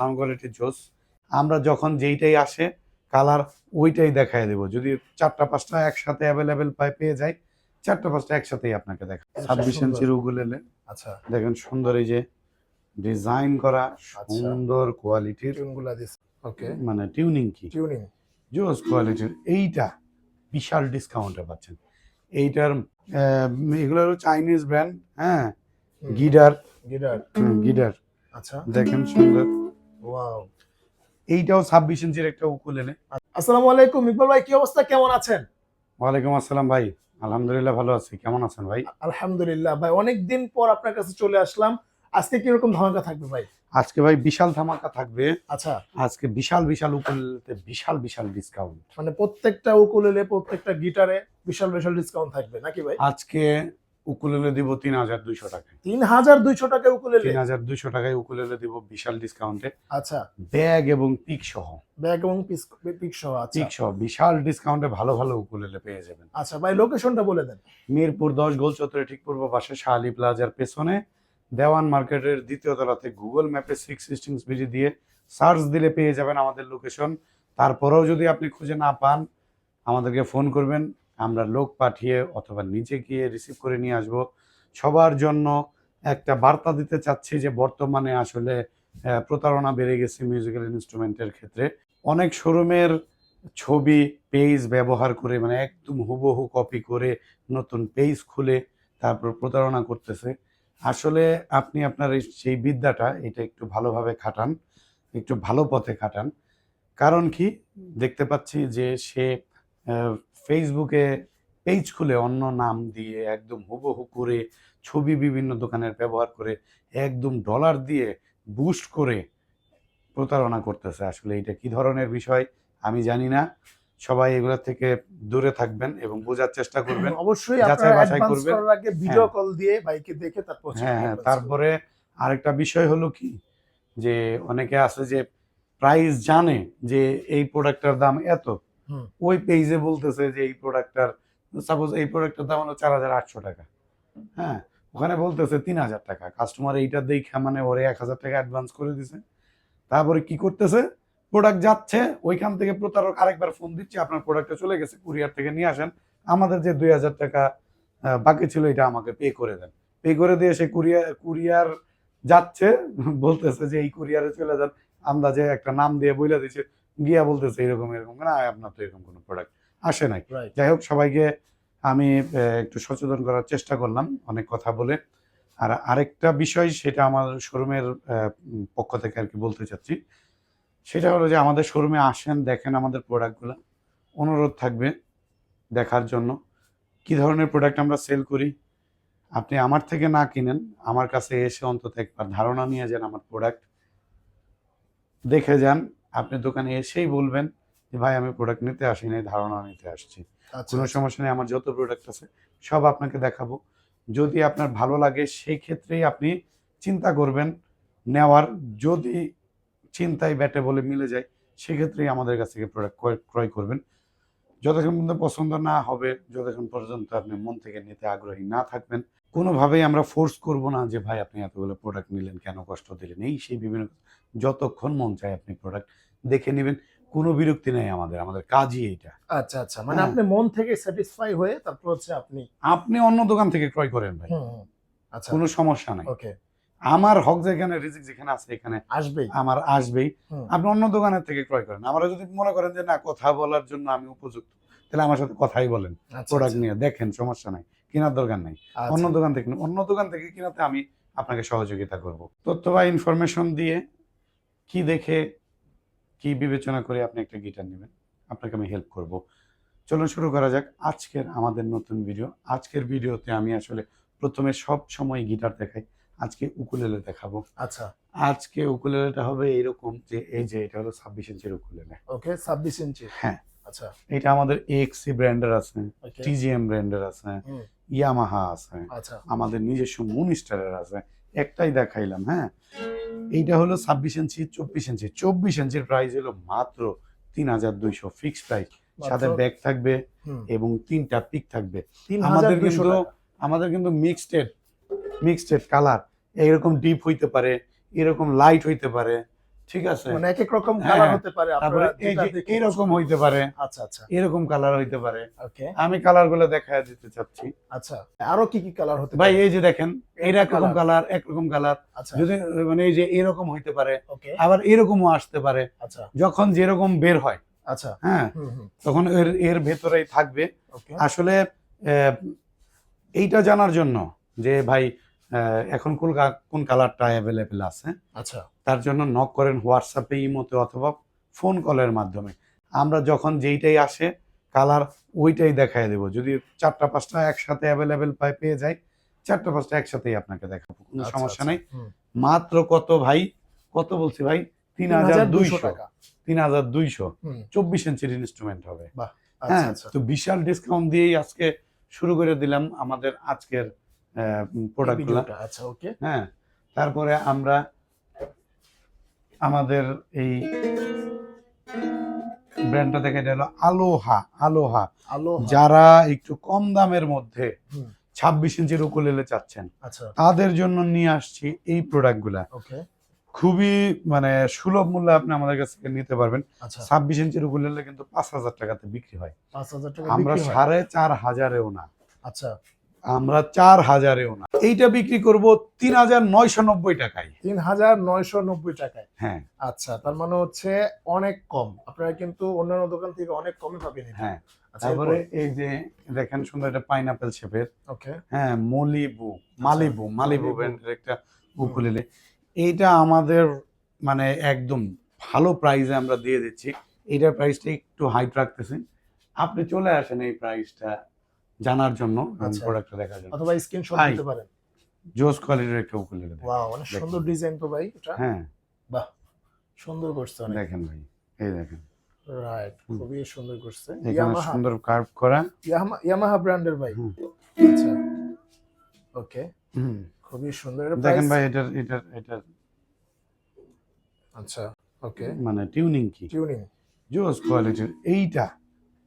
Sound quality জোস। আমরা যখন যেইটাই আসে কালার ওইটাই দেখায় দেবো। যদি চারটা পাঁচটা একসাথে অ্যাভেলেবেল পাই পেয়ে যাই চারটা পাঁচটা একসাথেই আপনাকে দেখা ছাব্বিশ। ইঞ্চির উগুলেলে আচ্ছা। দেখেন সুন্দর এই যে ডিজাইন করা আচ্ছা। সুন্দর কোয়ালিটির ওকে মানে টিউনিং কি? টিউনিং জোস কোয়ালিটির এইটা বিশাল ডিসকাউন্টে পাচ্ছেন। এইটার এগুলো হলো চাইনিজ ব্র্যান্ড হ্যাঁ? গিডার গিডার গিডার আচ্ছা। দেখেন সুন্দর। ওয়াও এইটাও ছাব্বিশ ইঞ্চির একটা উকুলেলে আসসালামু আলাইকুম ইকবাল ভাই কি অবস্থা? কেমন আছেন? ওয়ালাইকুম আসসালাম ভাই। আলহামদুলিল্লাহ ভালো আছি। কেমন আছেন ভাই? আলহামদুলিল্লাহ ভাই অনেকদিন পর আপনার কাছে চলে আসলাম। আজকে কীরকম ধামাকা থাকবে ভাই? আজকে ভাই বিশাল ধামাকা থাকবে। আচ্ছা। আজকে বিশাল বিশাল উকুলেলেতে বিশাল বিশাল ডিসকাউন্ট মানে প্রত্যেকটা উকুলেলে প্রত্যেকটা গিটারে বিশাল বিশাল ডিসকাউন্ট থাকবে নাকি ভাই? আজকে উকুলেলে দিব তিন হাজার দুইশো টাকায়। তিন হাজার দুইশো টাকা উকুলেলে? তিন হাজার দুইশো টাকায় উকুলেলে দিব বিশাল ডিসকাউন্টে আচ্ছা। ব্যাগ এবং পিক সহ। ব্যাগ এবং পিক সহ আচ্ছা। পিক সহ বিশাল ডিসকাউন্টে ভালো ভালো উকুলেলে পেয়ে যাবেন। আচ্ছা ভাই লোকেশনটা বলে দেন। মিরপুর দশ গোল চত্বরে ঠিক পূর্ব পাশে শাহালি প্লাজার পেছনে। দেওয়ান মার্কেটের দ্বিতীয় তলাতে গুগল ম্যাপে সিক্স সিস্টেমস বিডি দিয়ে সার্চ দিলে পেয়ে যাবেন আমাদের লোকেশন তারপরেও যদি আপনি খুঁজে না পান আমাদেরকে ফোন করবেন। আমরা লোক পাঠিয়ে অথবা নিজে গিয়ে রিসিভ করে নিয়ে আসব। সবার জন্য একটা বার্তা দিতে চাচ্ছি যে বর্তমানে আসলে প্রতারণা বেড়ে গেছে মিউজিক্যাল ইনস্ট্রুমেন্টের ক্ষেত্রে। অনেক শোরুমের ছবি পেজ ব্যবহার করে মানে একদম হুবহু কপি করে নতুন পেজ খুলে তারপর প্রতারণা করতেছে। আসলে আপনি আপনার সেই বিদ্যাটা এটা একটু ভালোভাবে খাটান, একটু ভালো পথে খাটান। কারণ কি? দেখতে পাচ্ছি যে সে ফেসবুকে পেজ খুলে অন্য নাম দিয়ে একদম হুবহু করে ছবি বিভিন্ন দোকানের ব্যবহার করে একদম ডলার দিয়ে বুস্ট করে প্রতারণা করতেছে আসলে এটা কি ধরনের বিষয় আমি জানি না সবাই এগুলো থেকে দূরে থাকবেন এবং বোঝার চেষ্টা করবেন অবশ্যই যাচাই বাছাই করবেন। আগে ভিডিও হ্যাঁ। কল দিয়ে বাইকে দেখে তারপর হ্যাঁ হ্যাঁ তারপরে আরেকটা বিষয় হলো কি যে অনেকে আছে যে প্রাইস জানে যে এই প্রোডাক্টটার দাম এত। ওই পেজে বলতেছে যে এই প্রোডাক্টটার সাপোজ এই প্রোডাক্টের দাম হলো চার হাজার আটশো টাকা। হ্যাঁ ওখানে বলতেছে তিন হাজার টাকা। কাস্টমার এইটা দেখা মানে ওরে এক হাজার টাকা অ্যাডভান্স করে দিছে। তারপরে কি করতেছে? প্রোডাক্ট যাচ্ছে, ওইখান থেকে প্রতারক আরেকবার ফোন দিচ্ছে, আপনার প্রোডাক্টটা চলে গেছে কুরিয়ার থেকে নিয়ে আসেন। আমাদের যে দুই হাজার টাকা বাকি ছিল এটা আমাকে পে করে দেন। পে করে দিয়ে সে কুরিয়ার কুরিয়ার যাচ্ছে, বলতেছে যে এই কুরিয়ারে চলে যান। আন্দাজে একটা নাম দিয়ে বইলা দিচ্ছে গিয়া বলতেছে এরকম এরকম। না আপনার তো এরকম কোনো প্রোডাক্ট আসে নাই. যাই হোক সবাইকে আমি একটু সচেতন করার চেষ্টা করলাম অনেক কথা বলে। আর আরেকটা বিষয় সেটা আমার শোরুমের পক্ষ থেকে আর কি বলতে চাচ্ছি। সেটা হলো যে আমাদের শোরুমে আসেন দেখেন আমাদের প্রোডাক্টগুলো অনুরোধ থাকবে দেখার জন্য। কি ধরনের প্রোডাক্ট আমরা সেল করি? আপনি আমার থেকে না কিনেন আমার কাছে এসে অন্তত একবার ধারণা নিয়ে যান আমার প্রোডাক্ট দেখে যান আপনি দোকানে এসেই বলবেন যে ভাই আমি প্রোডাক্ট নিতে আসি নাই ধারণা নিতে আসছি। আচ্ছা কোনো সমস্যা নেই আমার যত প্রোডাক্ট আছে সব আপনাকে দেখাবো। যদি আপনার ভালো লাগে সেই ক্ষেত্রেই আপনি চিন্তা করবেন নেওয়ার। যদি চিন্তায় ব্যাটে বলে মিলে যায় সেক্ষেত্রেই আমাদের কাছ থেকে প্রোডাক্ট ক্রয় করবেন। যতক্ষণ পর্যন্ত পছন্দ না হবে যতক্ষণ পর্যন্ত আপনি মন থেকে নিতে আগ্রহী না থাকবেন কোনোভাবেই আমরা ফোর্স করব না যে ভাই আপনি এতগুলো প্রোডাক্ট নিলেন কেন কষ্ট দিলেন? এই সেই বিভিন্ন যতক্ষণ মন চায় আপনি প্রোডাক্ট দেখে নেবেন। কোনো বিরক্তি নেই আমাদের আমাদের কাজই এইটা। আচ্ছা আচ্ছা। মানে হ্যাঁ। আপনি মন থেকে স্যাটিসফাই হয়ে তারপর হচ্ছে আপনি আপনি অন্য দোকান থেকে ক্রয় করেন ভাই। আচ্ছা। কোনো সমস্যা নাই। ওকে। আমার হক যেখানে রিজিক যেখানে আছে এখানে আসবেই। আমার আসবেই। আপনি অন্য দোকানের থেকে ক্রয় করেন। আমরা যদি মনে করেন যে না কথা বলার জন্য আমি উপযুক্ত তাহলে আমার সাথে কথাই বলেন। আচ্ছা, প্রোডাক্ট আচ্ছা, নিয়ে দেখেন সমস্যা নাই। কেনার দরকার নাই। আচ্ছা। অন্য দোকান থেকে অন্য দোকান থেকে কিনাতে আমি আপনাকে সহযোগিতা করব। তথ্য বা ইনফরমেশন দিয়ে কি দেখে কি বিবেচনা করে আপনি একটা গিটার নেবেন আপনাকে আমি হেল্প করব। চলুন শুরু করা যাক আজকের আমাদের নতুন ভিডিও আজকের ভিডিওতে আমি আসলে প্রথমে সব সময় গিটার দেখাই আজকে উকুলেলে দেখাবো। আচ্ছা। আজকে উকুলেলেটা হবে এরকম যে এই যে এটা হলো ছাব্বিশ ইঞ্চির উকুলেলে ওকে ছাব্বিশ ইঞ্চি? হ্যাঁ। আচ্ছা। এটা আমাদের এক্সি ব্র্যান্ডের আছে টিজিএম ব্র্যান্ডের আছে। ইয়ামাহা আছে আচ্ছা। আমাদের নিজস্ব মুনিস্টারের আছে একটাই দেখাইলাম হ্যাঁ? এইটা হলো ছাব্বিশ ইঞ্চি চব্বিশ ইঞ্চি। চব্বিশ ইঞ্চির প্রাইস হলো মাত্র তিন হাজার দুইশো ফিক্সড প্রাইস সাথে ব্যাগ থাকবে এবং তিনটা পিক থাকবে। আমাদের কিন্তু। আমাদের কিন্তু মিক্সড মিক্সড কালার এইরকম ডিপ হইতে পারে এরকম লাইট হইতে পারে। ঠিক আছে? মানে এক এক রকম হ্যাঁ, কালার হতে পারে আপনারা এই যে এরকম হইতে পারে। আচ্ছা আচ্ছা। এরকম কালার হইতে পারে। ওকে। আমি কালারগুলো দেখায় দিতে চাচ্ছি। আচ্ছা আরও কি কি কালার হতে ভাই এই যে দেখেন। কালার একরকম কালার আচ্ছা। যদি মানে এই যে এরকম হইতে পারে আবার এরকমও আসতে পারে। আচ্ছা। যখন যেরকম বের হয়। আচ্ছা। হ্যাঁ। তখন এর এর ভেতরেই থাকবে। আসলে আহ, এইটা জানার জন্য যে ভাই এখন কোন কোন কালারটা অ্যাভেলেবেল আছে? আচ্ছা। তার জন্য নক করেন হোয়াটসঅ্যাপে ইমোতে অথবা ফোন কলের মাধ্যমে। আমরা যখন যেইটাই আসে কালার ওইটাই দেখায় দেবো। যদি চারটা পাঁচটা একসাথে অ্যাভেলেবেল পাই পেয়ে যাই চারটা পাঁচটা একসাথেই আপনাকে দেখাবো। কোনো আচ্ছা, সমস্যা নাই। মাত্র কত ভাই? কত বলছি ভাই? তিন হাজার 3200 দুইশো। টাকা। তিন হাজার দুইশো। চব্বিশ ইঞ্চির ইনস্ট্রুমেন্ট হবে। আচ্ছা হ্যাঁ আচ্ছা। তো বিশাল ডিসকাউন্ট দিয়েই আজকে শুরু করে দিলাম আমাদের আজকের প্রোডাক্টগুলো আচ্ছা ওকে হ্যাঁ তারপরে আমরা আমাদের এই ব্র্যান্ডটা দেখে এটা হলো আলোহা আলোহা আলো যারা একটু কম দামের মধ্যে ছাব্বিশ ইঞ্চির উকুলেলে চাচ্ছেন আচ্ছা। তাদের জন্য নিয়ে আসছি এই প্রোডাক্টগুলা ওকে খুবই মানে সুলভ মূল্যে আপনি আমাদের কাছ থেকে নিতে পারবেন। আচ্ছা। ছাব্বিশ ইঞ্চির উকুলেলে কিন্তু পাঁচ হাজার টাকাতে বিক্রি হয়। টাকা আমরা। সাড়ে চার হাজারেও না। আচ্ছা। আমরা চার হাজারেও না। এইটা বিক্রি করব তিন হাজার নয়শো নব্বই টাকায়। তিন হাজার নয়শো নব্বই টাকায়? হ্যাঁ। আচ্ছা তার মানে হচ্ছে অনেক কম। আপনারা কিন্তু অন্যান্য দোকান থেকে অনেক কমে পাবেন হ্যাঁ। আচ্ছা তারপরে এই যে দেখেন সুন্দর একটা পাইনাপেল শেপের ওকে। হ্যাঁ মলিবু মালিবু মালিবু মালিবু। ব্র্যান্ডের একটা উকুলেলে এইটা আমাদের মানে একদম ভালো প্রাইসে আমরা দিয়ে দিচ্ছি। এইটার প্রাইসটা একটু হাইট রাখতেছি। আপনি চলে আসেন এই প্রাইসটা জানার জন্য আচ্ছা। প্রোডাক্টটা দেখার জন্য। অথবা স্ক্রিনশট। দিতে পারেন। জোস কোয়ালিটির একটা উকুলেলে ওয়াও অনেক সুন্দর ডিজাইন তো ভাই এটা। হ্যাঁ। বাহ সুন্দর করছে অনেক। দেখেন ভাই এই দেখেন। রাইট খুবই সুন্দর করছে। ইয়ামাহা সুন্দর কার্ভ করা। ইয়ামাহা ব্র্যান্ডের ভাই। আচ্ছা। ওকে। খুবই সুন্দর। দেখেন ভাই এটার এটার এটার আচ্ছা ওকে মানে টিউনিং কি? টিউনিং জোস কোয়ালিটির এইটা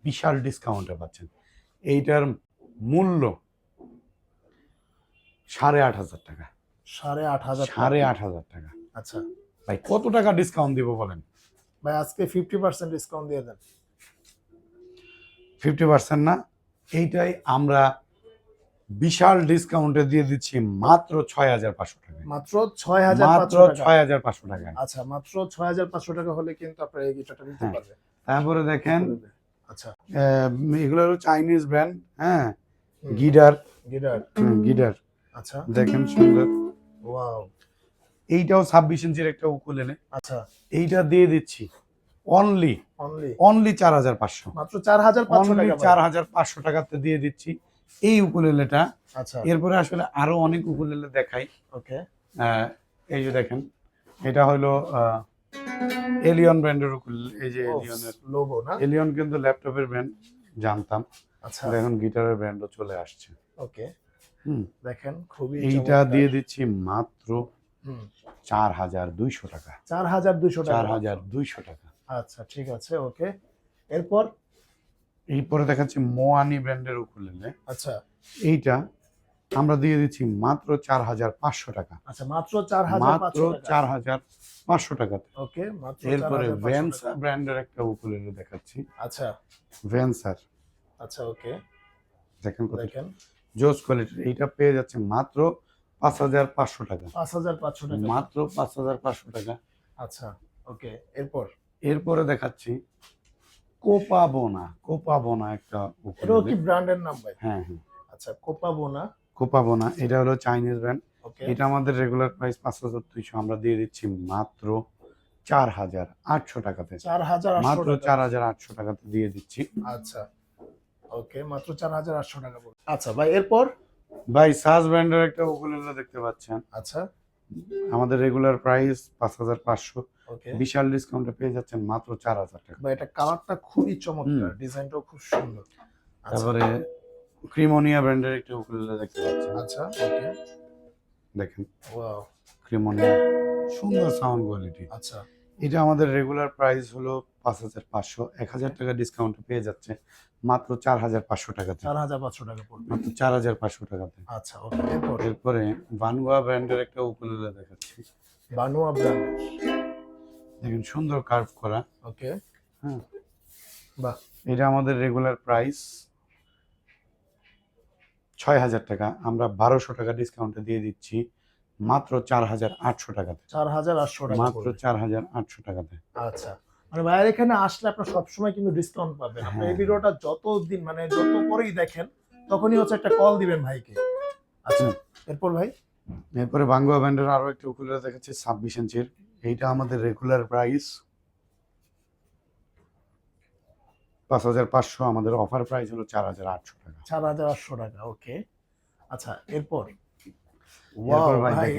বিশাল ডিসকাউন্টে পাচ্ছেন। এইটার মূল্য সাড়ে আট হাজার টাকা। সাড়ে আট হাজার সাড়ে আট হাজার টাকা। আচ্ছা। ভাই কত টাকা ডিসকাউন্ট দিব বলেন? ভাই আজকে ফিফটি পার্সেন্ট ডিসকাউন্ট দিয়ে দেন। ফিফটি পার্সেন্ট না এইটাই আমরা বিশাল ডিসকাউন্টে দিয়ে দিচ্ছি মাত্র ছয় হাজার পাঁচশো টাকা। মাত্র ছয় হাজার মাত্র ছয় হাজার পাঁচশো টাকা। আচ্ছা মাত্র ছয় হাজার পাঁচশো টাকা হলে কিন্তু আপনার এই গিটারটা নিতে হ্যাঁ। পারবেন। তারপরে দেখেন আচ্ছা। এগুলো হলো চাইনিজ ব্র্যান্ড হ্যাঁ? গিডার গিটার গিডার আচ্ছা। দেখেন সুন্দর। ওয়াও এইটাও ছাব্বিশ ইঞ্চির একটা উকুলেলে আচ্ছা। এইটা দিয়ে দিচ্ছি। অনলি অনলি অনলি চার হাজার পাঁচশো। মাত্র চার হাজার পাঁচশো টাকা চার হাজার পাঁচশো টাকাতে দিয়ে দিচ্ছি। এই উকুলেলেটা আচ্ছা। এরপরে আসলে আরও অনেক উকুলেলে দেখাই। ওকে আহ, এই যে দেখেন। এটা হলো এলিয়ন ব্র্যান্ডের এই যে এলিয়নের লোগো না? এলিয়ন কিন্তু ল্যাপটপের ব্র্যান্ড জানতাম। আচ্ছা। এখন গিটারের ব্র্যান্ডও চলে আসছে। ওকে হুম। দেখেন খুবই এইটা দিয়ে দিচ্ছি মাত্র হুম, চার হাজার দুইশো টাকা। চার হাজার দুশো টাকা। চার হাজার দুইশো টাকা। আচ্ছা ঠিক আছে ওকে এরপর? এরপরে দেখাচ্ছি মোয়ানি ব্র্যান্ডের উকুলেলে আচ্ছা। এইটা আমরা দিয়ে দিচ্ছি মাত্র চার হাজার পাঁচশো টাকা। আচ্ছা মাত্র চার হাজার মাত্র চার হাজার পাঁচশো টাকাতে। ওকে এরপরে 4,500 ভ্যানসার ব্র্যান্ডের একটা উকুলেলে দেখাচ্ছি। আচ্ছা। ভ্যানসার আচ্ছা ওকে। দেখেন দেখেন। জোস কোয়ালিটির এইটা পেয়ে যাচ্ছে মাত্র পাঁচ হাজার পাঁচশো টাকা। পাঁচ হাজার পাঁচশো টাকা। মাত্র পাঁচ হাজার পাঁচশো টাকা। আচ্ছা ওকে এরপর? এরপরে দেখাচ্ছি কোপা বোনা কোপা বোনা একটা এটাও কি ব্র্যান্ডের নাম ভাই? হ্যাঁ হ্যাঁ। আচ্ছা কোপা বোনা কোপা না এটা হলো চাইনিজ ব্র্যান্ড এটা আমাদের রেগুলার প্রাইস পাঁচ হাজার দুইশো। আমরা দিয়ে দিচ্ছি মাত্র চার হাজার আটশো টাকাতে। চার হাজার আটশো মাত্র চার হাজার আটশো টাকাতে দিয়ে দিচ্ছি। আচ্ছা। ওকে মাত্র চার হাজার আটশো টাকা। আচ্ছা ভাই এরপর? ভাই সাজ ব্র্যান্ডের একটা উকুলেলে দেখতে পাচ্ছেন। আচ্ছা। আমাদের রেগুলার প্রাইস পাঁচ হাজার পাঁচশো। বিশাল ডিসকাউন্টে পেয়ে যাচ্ছেন মাত্র চার হাজার টাকা। ভাই এটা কালারটা খুবই চমৎকার। ডিজাইনটাও খুব সুন্দর। আচ্ছা। তারপরে ক্রিমোনিয়া ব্র্যান্ডের একটা উকুলেলে দেখতে পাচ্ছেন আচ্ছা ওকে। দেখেন ওয়াও। ক্রিমোনিয়া সুন্দর সাউন্ড কোয়ালিটি। আচ্ছা। এটা আমাদের রেগুলার প্রাইস হলো পাঁচ হাজার পাঁচশো এক হাজার টাকা ডিসকাউন্টে পেয়ে যাচ্ছে মাত্র চার হাজার পাঁচশো টাকাতে। চার হাজার পাঁচশো টাকা পড়বে। মাত্র চার হাজার পাঁচশো টাকাতে। আচ্ছা ওকে এরপর? এরপরে বানুয়া ব্র্যান্ডের একটা উকুলেলে দেখাচ্ছি। বানুয়া ব্র্যান্ড। দেখেন সুন্দর কার্ভ করা। ওকে। হ্যাঁ বাহ। এটা আমাদের রেগুলার প্রাইস ছয় হাজার টাকা আমরা বারোশো টাকা ডিসকাউন্টে দিয়ে দিচ্ছি মাত্র চার হাজার আটশো টাকাতে। চার হাজার আটশো টাকা মাত্র চার হাজার আটশো টাকাতে। আচ্ছা। মানে ভাইয়ের এখানে আসলে আপনার সবসময় কিন্তু ডিসকাউন্ট পাবেন। আপনি এই হ্যাঁ। ভিডিওটা যত দিন মানে যত পরেই দেখেন তখনই হচ্ছে একটা কল দিবেন ভাইকে। আচ্ছা এরপর ভাই? এরপরে বাঙ্গুয়া ব্যান্ডের আরও একটা উকুলেলে দেখাচ্ছি ছাব্বিশ ইঞ্চির। এইটা আমাদের রেগুলার প্রাইস পাঁচ হাজার পাঁচশো আমাদের অফার প্রাইস হলো চার হাজার আটশো টাকা। চার হাজার আটশো টাকা ওকে আচ্ছা এরপর।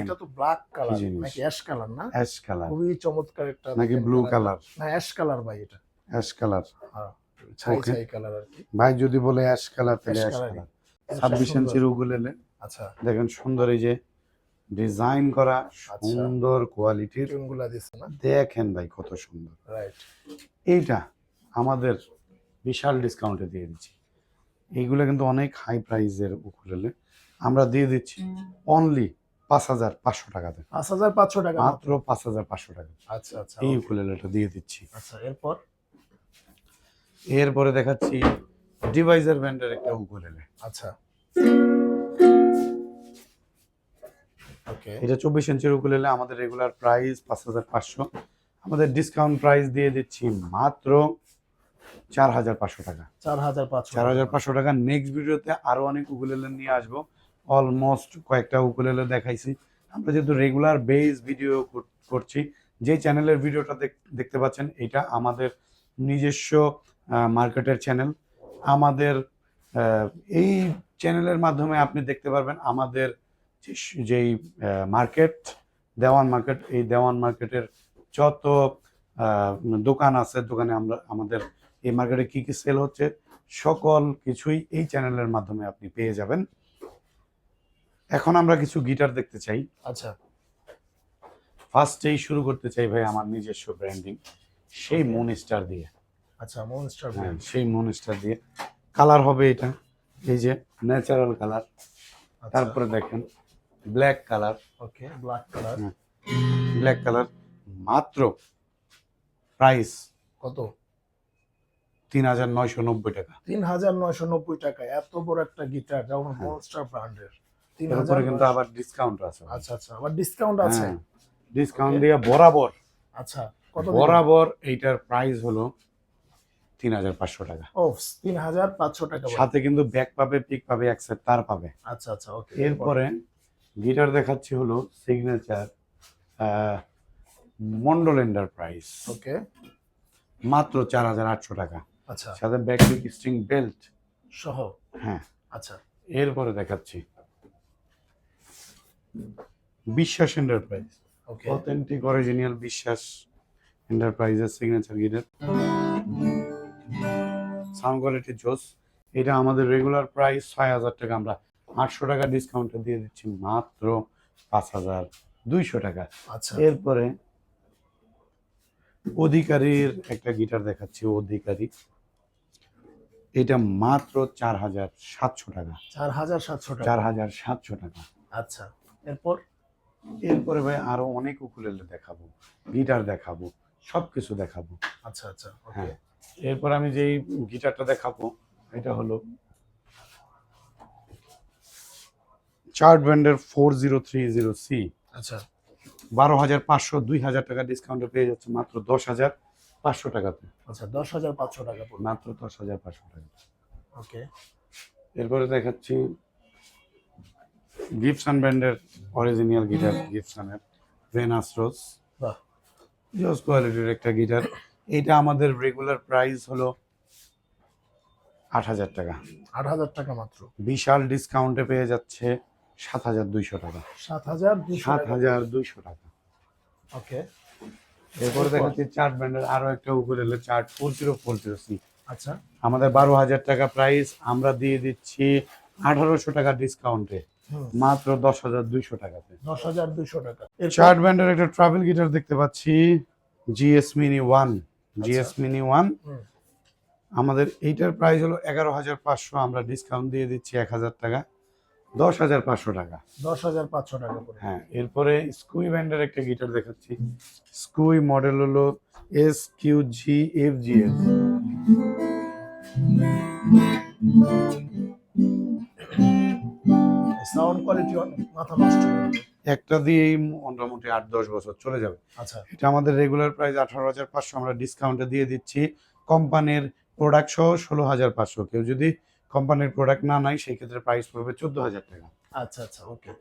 এটা তো ব্ল্যাক কালার? নাকি অ্যাশ কালার না? অ্যাশ কালার খুবই চমৎকার একটা নাকি ব্লু কালার না অ্যাশ কালার ভাই এটা। অ্যাশ কালার ছাই ছাই কালার আর কি। ভাই যদি বলে অ্যাশ কালার তাহলে Ash অ্যাশ কালার ছাব্বিশ সুন্দর। ইঞ্চির উকুলেলে আচ্ছা। দেখেন সুন্দর এই যে ডিজাইন করা আচ্ছা। সুন্দর কোয়ালিটির দেখেন ভাই কত সুন্দর। রাইট এইটা আমাদের বিশাল ডিসকাউন্টে দিয়ে দিচ্ছি। এইগুলো কিন্তু অনেক হাই প্রাইসের উকুলেলে আমরা দিয়ে দিচ্ছি অনলি পাঁচ হাজার পাঁচশো টাকাতে পাঁচ হাজার পাঁচশো টাকা। মাত্র পাঁচ হাজার পাঁচশো টাকা। আচ্ছা আচ্ছা এই. উকুলেলেটা দিয়ে দিচ্ছি। আচ্ছা এরপর? এরপরে দেখাচ্ছি ডিভাইজার ব্যান্ডের একটা উকুলেলে আচ্ছা। ওকে এটা চব্বিশ ইঞ্চির উকুলেলে আমাদের রেগুলার প্রাইস পাঁচ হাজার পাঁচশো। আমাদের ডিসকাউন্ট প্রাইস দিয়ে দিচ্ছি মাত্র চার হাজার পাঁচশো টাকা। চার হাজার পাঁচশো চার হাজার পাঁচশো টাকা। নেক্সট ভিডিওতে আরও অনেক উকুলেলে নিয়ে আসব। অলমোস্ট কয়েকটা উকুলেলে দেখাইছি। আমরা যেহেতু রেগুলার বেস ভিডিও করছি যে চ্যানেলের ভিডিওটা দেখ- দেখতে পাচ্ছেন এটা আমাদের নিজস্ব মার্কেটের চ্যানেল আমাদের এই চ্যানেলের মাধ্যমে আপনি দেখতে পারবেন আমাদের যে- যেই মার্কেট দেওয়ান মার্কেট এই দেওয়ান মার্কেটের যত দোকান আছে দোকানে আমরা আমাদের এই মার্কেটে কি কি সেল হচ্ছে সকল কিছুই এই চ্যানেলের মাধ্যমে আপনি পেয়ে যাবেন। এখন আমরা কিছু গিটার দেখতে চাই। আচ্ছা। ফার্স্টেই শুরু করতে চাই ভাই আমার নিজস্ব ব্র্যান্ডিং সেই. মুন স্টার দিয়ে। আচ্ছা মনস্টার হ্যাঁ সেই মুন স্টার দিয়ে। কালার হবে এটা এই যে ন্যাচারাল কালার আচ্ছা। তারপরে দেখেন black colour okay black colour. Black colour মাত্র প্রাইস কত? তিন হাজার নয়শো নব্বই টাকা। তিন হাজার নয়শো নব্বই টাকা এত বড় একটা গিটার যেমন হ্যাঁ। মনস্টার ব্র্যান্ডের তিন হাজার কিন্তু আবার ডিসকাউন্ট আছে। আচ্ছা আচ্ছা আবার ডিসকাউন্ট আছে? ডিসকাউন্ট. দিয়ে বরাবর। আচ্ছা কত বরাবর এইটার প্রাইস হলো তিন হাজার পাঁচশো টাকা। ও তিন হাজার পাঁচশো টাকা। সাথে কিন্তু ব্যাক পাবে পিক পাবে এক সেট তার পাবে। আচ্ছা আচ্ছা ওকে এরপরে গিটার দেখাচ্ছি হলো সিগনেচার মন্ডল এন্টারপ্রাইজ ওকে মাত্র চার হাজার আটশো টাকা। আচ্ছা। সাথে ব্যাক পিক স্ট্রিং বেল্ট সহ। হ্যাঁ। আচ্ছা। এরপরে দেখাচ্ছি। বিশ্বাস এন্টারপ্রাইজ ওকে অথেন্টিক অরিজিনাল বিশ্বাস এন্টারপ্রাইজের সিগনেচার গিটার সাউন্ড কোয়ালিটি জোস। এটা আমাদের রেগুলার প্রাইস ছয় হাজার টাকা। আমরা আটশো টাকা ডিসকাউন্টে দিয়ে দিচ্ছি মাত্র পাঁচ হাজার দুইশো টাকা। আচ্ছা। এরপরে অধিকারীর একটা গিটার দেখাচ্ছি অধিকারী। এটা মাত্র চার হাজার সাতশো টাকা। চার হাজার সাতশো টাকা? চার হাজার সাতশো টাকা। আচ্ছা এরপর? এরপরে ভাই আরও অনেক উকুলেলে দেখাবো গিটার দেখাবো সবকিছু দেখাবো। আচ্ছা আচ্ছা হ্যাঁ এরপর আমি যেই গিটারটা দেখাবো এটা হলো চার্ট ব্যান্ডের four zero three zero C. আচ্ছা। বারো হাজার পাঁচশো দুই হাজার টাকা ডিসকাউন্টে পেয়ে যাচ্ছে মাত্র দশ হাজার। পাঁচশো টাকাতে। আচ্ছা দশ হাজার পাঁচশো টাকা মাত্র দশ হাজার পাঁচশো টাকা। ওকে। এরপরে দেখাচ্ছি গিফসন ব্র্যান্ডের অরিজিনাল গিটার গিফসনের ভেনাস রোজ। জস কোয়ালিটির একটা গিটার। এটা আমাদের রেগুলার প্রাইস হলো আট হাজার টাকা। আট হাজার টাকা মাত্র। বিশাল ডিসকাউন্টে পেয়ে যাচ্ছে সাত হাজার দুইশো টাকা। সাত হাজার সাত হাজার দুইশো টাকা। ওকে। এরপরে দেখাচ্ছি চার্ট ব্র্যান্ডের আরও একটা উপরে এলো Chard four zero four zero C আচ্ছা। আমাদের বারো হাজার টাকা প্রাইস আমরা দিয়ে দিচ্ছি আঠারোশো টাকা ডিসকাউন্টে মাত্র দশ হাজার দুইশো টাকাতে। দশ হাজার দুশো টাকা। চার্ট ব্র্যান্ডের একটা ট্রাভেল গিটার দেখতে পাচ্ছি GS mini one GS mini one আমাদের এইটার প্রাইস হলো এগারো হাজার পাঁচশো আমরা ডিসকাউন্ট দিয়ে দিচ্ছি এক হাজার টাকা। দশ হাজার পাঁচশো টাকা। দশ হাজার পাঁচশো টাকা করে। হ্যাঁ এরপরে স্কুই ব্যান্ডের একটা গিটার দেখাচ্ছি। স্কুই মডেল হলো S Q G F G S. Sound quality মাথা নষ্ট একটা দিয়েই মোটামুটি আট দশ বছর চলে যাবে। আচ্ছা। এটা আমাদের রেগুলার প্রাইস আঠারো হাজার পাঁচশো আমরা ডিসকাউন্টে দিয়ে দিচ্ছি। কোম্পানির প্রোডাক্ট সহ ষোলো হাজার পাঁচশো। কেউ যদি কোম্পানির প্রোডাক্ট না নাই সেই ক্ষেত্রে প্রাইস পড়বে চোদ্দ হাজার টাকা। আচ্ছা আচ্ছা ওকে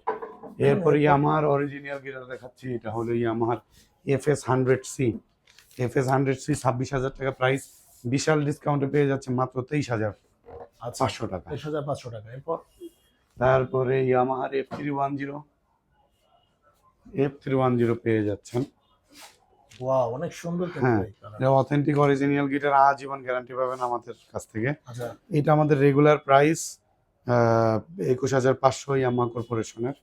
এরপরে ইয়ামার অরিজিনাল গিটার দেখাচ্ছি এটা হলো ইয়ামার F S hundred C F S hundred C ছাব্বিশ হাজার টাকা প্রাইস বিশাল ডিসকাউন্টে পেয়ে যাচ্ছে মাত্র তেইশ হাজার আচ্ছা পাঁচশো টাকা। তেইশ হাজার পাঁচশো টাকা এরপর? তারপরে ইয়ামাহার F three one zero F three one zero পেয়ে যাচ্ছেন। ওয়াও অনেক সুন্দর হ্যাঁ। এটা অথেন্টিক অরিজিনাল গিটার আজীবন গ্যারান্টি পাবেন আমাদের কাছ থেকে। আচ্ছা। এটা আমাদের রেগুলার প্রাইস একুশ হাজার পাঁচশো ইয়ামা কর্পোরেশনের।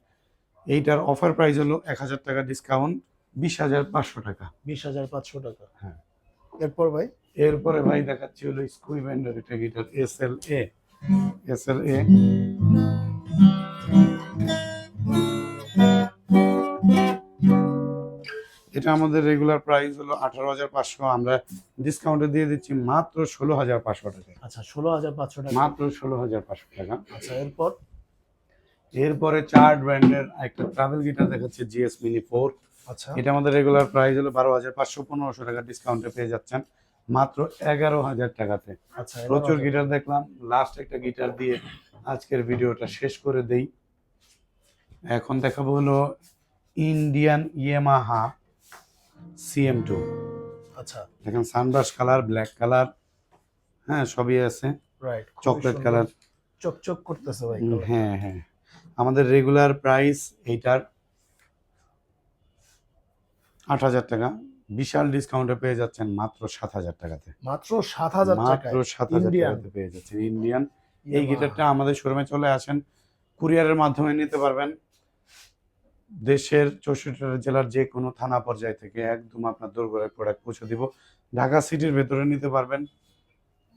এইটার অফার প্রাইস হলো এক হাজার টাকা ডিসকাউন্ট বিশ হাজার পাঁচশো টাকা। বিশ হাজার পাঁচশো টাকা। হ্যাঁ। এরপর ভাই? এরপরে ভাই দেখাচ্ছি হলো স্কুই ব্যান্ডের একটা guitar S L A S L A এটা আমাদের রেগুলার প্রাইস হলো আঠারো হাজার পাঁচশো। আমরা ডিসকাউন্টে দিয়ে দিচ্ছি মাত্র ষোলো হাজার পাঁচশো টাকা আচ্ছা ষোলো হাজার পাঁচশো টাকা। মাত্র ষোলো হাজার পাঁচশো টাকা। আচ্ছা এরপর? এরপরে চার্ট ব্র্যান্ডের একটা ট্রাভেল গিটার দেখাচ্ছে জিএস মিনি ফোর আচ্ছা। এটা আমাদের রেগুলার প্রাইস হলো বারো হাজার পাঁচশো পনেরোশো টাকা ডিসকাউন্টে পেয়ে যাচ্ছেন মাত্র এগারো হাজার টাকাতে। আচ্ছা প্রচুর গিটার দেখলাম। লাস্ট একটা গিটার দিয়ে আজকের ভিডিওটা শেষ করে দেই। এখন দেখাবো হলো ইন্ডিয়ান ইয়েমাহা সিএম টু আচ্ছা। দেখেন সানব্রাশ কালার ব্ল্যাক কালার হ্যাঁ সবই আছে। রাইট চকলেট কালার চকচক করতেছে ভাই হ্যাঁ হ্যাঁ। আমাদের রেগুলার প্রাইস এইটার আট হাজার টাকা। বিশাল ডিসকাউন্টে পেয়ে যাচ্ছেন মাত্র সাত হাজার টাকাতে। মাত্র সাত হাজার মাত্র সাত হাজার টাকাতে পেয়ে যাচ্ছেন। ইন্ডিয়ান এই গিটারটা আমাদের শোরুমে চলে আসেন। কুরিয়ারের মাধ্যমে নিতে পারবেন। দেশের চৌষট্টি জেলার যে কোনো থানা পর্যায় থেকে একদম আপনার দোরগোড়ায় প্রোডাক্ট পৌঁছে দিব। ঢাকা সিটির ভেতরে নিতে পারবেন।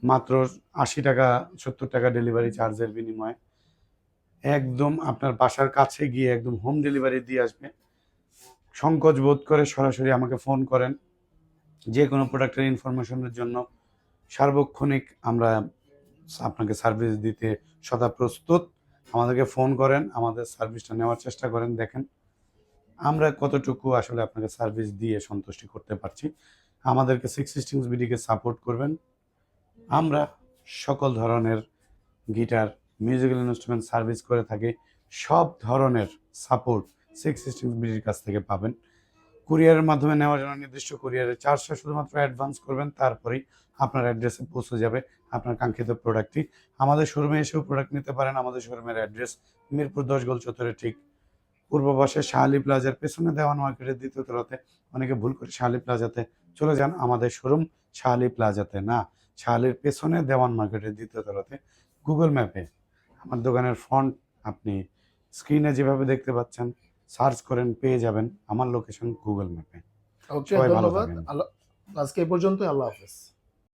মাত্র আশি টাকা, সত্তর টাকা ডেলিভারি চার্জের বিনিময়ে। একদম আপনার বাসার কাছে গিয়ে একদম হোম ডেলিভারি দিয়ে আসবে। সংকোচ বোধ করে সরাসরি আমাকে ফোন করেন। যে কোনো প্রোডাক্টের ইনফরমেশনের জন্য সার্বক্ষণিক আমরা আপনাকে সার্ভিস দিতে সদা প্রস্তুত। আমাদেরকে ফোন করেন, আমাদের সার্ভিসটা নেওয়ার চেষ্টা করেন, দেখেন। আমরা কতটুকু আসলে আপনাকে সার্ভিস দিয়ে সন্তুষ্টি করতে পারছি, আমাদেরকে সিক্স সিস্টেমস বিডিকে সাপোর্ট করবেন। আমরা সকল ধরনের গিটার মিউজিক্যাল ইনস্ট্রুমেন্ট সার্ভিস করে থাকি, সব ধরনের সাপোর্ট সিক্স সিস্টেমস বিডির কাছ থেকে পাবেন। কুরিয়ারের মাধ্যমে নেওয়ার জন্য নির্দিষ্ট কুরিয়ারের চার্জটা শুধুমাত্র অ্যাডভান্স করবেন, তারপরেই আপনার অ্যাড্রেসে পৌঁছে যাবে আপনার কাঙ্ক্ষিত প্রোডাক্টটি আমাদের শোরুমে এসেও প্রোডাক্ট নিতে পারেন, আমাদের শোরুমের অ্যাড্রেস মিরপুর দশ গোল চত্বরে ঠিক পূর্ব পাশে শাহালি প্লাজার পেছনে দেওয়ান মার্কেটের দ্বিতীয় তলাতে অনেকে ভুল করে শাহালি প্লাজাতে চলে যান আমাদের শোরুম শাহালি প্লাজাতে না শাহালির পেছনে দেওয়ান মার্কেটের দ্বিতীয় তলাতে গুগল ম্যাপে আমার দোকানের ফ্রন্ট আপনি স্ক্রিনে যেভাবে দেখতে পাচ্ছেন সার্চ করেন পেয়ে যাবেন আমার লোকেশন গুগল ম্যাপে। ওকে ধন্যবাদ আজকে এই পর্যন্ত আল্লাহ হাফেজ।